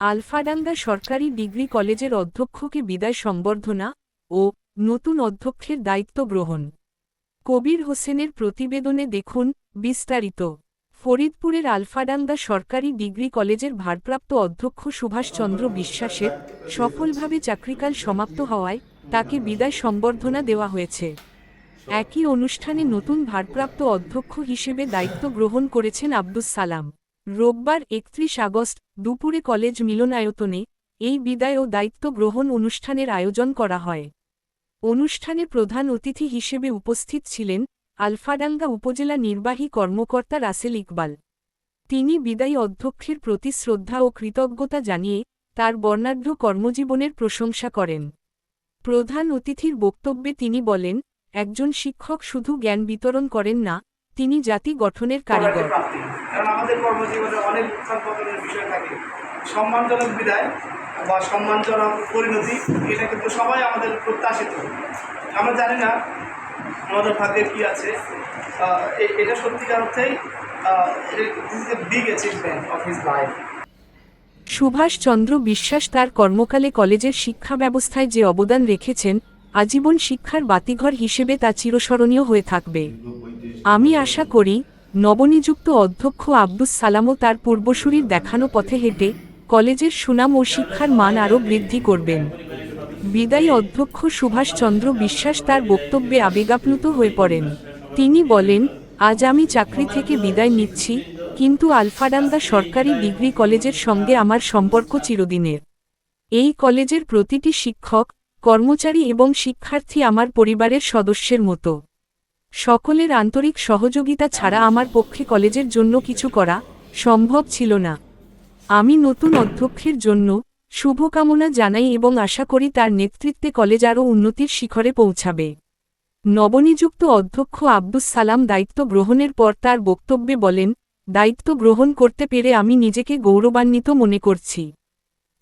আলফাডাঙ্গা সরকারি ডিগ্রি কলেজের অধ্যক্ষকে বিদায় সম্বর্ধনা ও নতুন অধ্যক্ষের দায়িত্ব গ্রহণ। কবির হোসেনের প্রতিবেদনে দেখুন বিস্তারিত। ফরিদপুরের আলফাডাঙ্গা সরকারি ডিগ্রি কলেজের ভারপ্রাপ্ত অধ্যক্ষ সুভাষচন্দ্র বিশ্বাসের সফলভাবে চাকরিকাল সমাপ্ত হওয়ায় তাকে বিদায় সম্বর্ধনা দেওয়া হয়েছে। একই অনুষ্ঠানে নতুন ভারপ্রাপ্ত অধ্যক্ষ হিসেবে দায়িত্ব গ্রহণ করেছেন আব্দুস সালাম। রোববার একত্রিশ আগস্ট, দুপুরে কলেজ মিলনায়তনে এই বিদায় ও দায়িত্ব গ্রহণ অনুষ্ঠানের আয়োজন করা হয়। অনুষ্ঠানে প্রধান অতিথি হিসেবে উপস্থিত ছিলেন আলফাডাঙ্গা উপজেলা নির্বাহী কর্মকর্তা রাসেল ইকবাল। তিনি বিদায়ী অধ্যক্ষের প্রতি শ্রদ্ধা ও কৃতজ্ঞতা জানিয়ে তার বর্ণাঢ্য কর্মজীবনের প্রশংসা করেন। প্রধান অতিথির বক্তব্যে তিনি বলেন, একজন শিক্ষক শুধু জ্ঞান বিতরণ করেন না তিনি জাতি গঠনের কারিগর। কারণ আমাদের কর্মজীবনে অনেক উত্থান বিষয় থাকে। সম্মানজনক বিদায় বা সম্মানজনক পরিণতি এটা কিন্তু সবাই আমাদের প্রত্যাশিত। আমরা জানি না আমাদের ভাগ্যে কী আছে। এটা সত্যিকার অর্থেই big achievement of his life Subhashchandra Biswas তার কর্মকালে কলেজের শিক্ষা ব্যবস্থায় যে অবদান রেখেছেন আজীবন শিক্ষার বাতিঘর হিসেবে তা চিরস্মরণীয় হয়ে থাকবে। আমি আশা করি, নবনিযুক্ত অধ্যক্ষ আব্দুস সালামও তার পূর্বসূরির দেখানো পথে হেঁটে কলেজের সুনাম ও শিক্ষার মান আরও বৃদ্ধি করবেন। বিদায়ী অধ্যক্ষ সুভাষচন্দ্র বিশ্বাস তার বক্তব্যে আবেগাপ্লুত হয়ে পড়েন। তিনি বলেন, আজ আমি চাকরি থেকে বিদায় নিচ্ছি, কিন্তু আলফাডাঙ্গা সরকারি ডিগ্রি কলেজের সঙ্গে আমার সম্পর্ক চিরদিনের। এই কলেজের প্রতিটি শিক্ষক, কর্মচারী এবং শিক্ষার্থী আমার পরিবারের সদস্যের মতো। সকলের আন্তরিক সহযোগিতা ছাড়া আমার পক্ষে কলেজের জন্য কিছু করা সম্ভব ছিল না। আমি নতুন অধ্যক্ষের জন্য শুভকামনা জানাই এবং আশা করি তার নেতৃত্বে কলেজ আরও উন্নতির শিখরে পৌঁছাবে। নবনিযুক্ত অধ্যক্ষ আব্দুস সালাম দায়িত্ব গ্রহণের পর তার বক্তব্যে বলেন, দায়িত্ব গ্রহণ করতে পেরে আমি নিজেকে গৌরবান্বিত মনে করছি।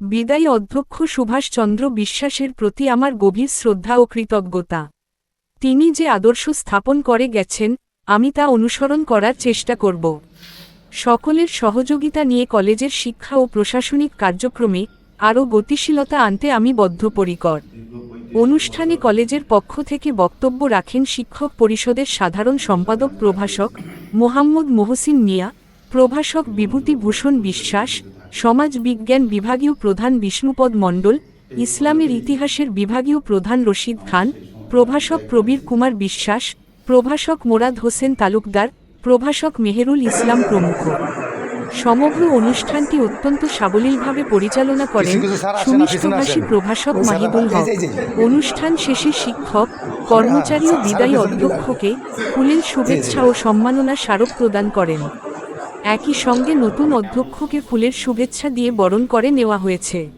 বিদায়ী অধ্যক্ষ সুভাষচন্দ্র বিশ্বাসের প্রতি আমার গভীর শ্রদ্ধা ও কৃতজ্ঞতা। তিনি যে আদর্শ স্থাপন করে গেছেন, আমি তা অনুসরণ করার চেষ্টা করব। সকলের সহযোগিতা নিয়ে কলেজের শিক্ষা ও প্রশাসনিক কার্যক্রমে আরও গতিশীলতা আনতে আমি বদ্ধপরিকর। অনুষ্ঠানে কলেজের পক্ষ থেকে বক্তব্য রাখেন শিক্ষক পরিষদের সাধারণ সম্পাদক প্রভাষক মোহাম্মদ মোহসিন মিয়া, প্রভাষক বিভূতিভূষণ বিশ্বাস, সমাজ বিজ্ঞান বিভাগীয় প্রধান বিষ্ণুপদ মণ্ডল, ইসলামের ইতিহাসের বিভাগীয় প্রধান রশিদ খান প্রভাষক প্রবীর কুমার বিশ্বাস প্রভাষক মোরাদ হোসেন তালুকদার প্রভাষক মেহেরুল ইসলাম প্রমুখ। সমগ্র অনুষ্ঠানটি অত্যন্ত সাবলীলভাবে পরিচালনা করেন সুমিষ্টভাষী প্রভাষক এই হক। অনুষ্ঠান শেষে শিক্ষক কর্মচারী ও বিদায়ী অধ্যক্ষকে ফুলের শুভেচ্ছা ও সম্মাননা স্মারক প্রদান করেন। একই সঙ্গে নতুন অধ্যক্ষকে ফুলের শুভেচ্ছা দিয়ে বরণ করে নেওয়া হয়েছে।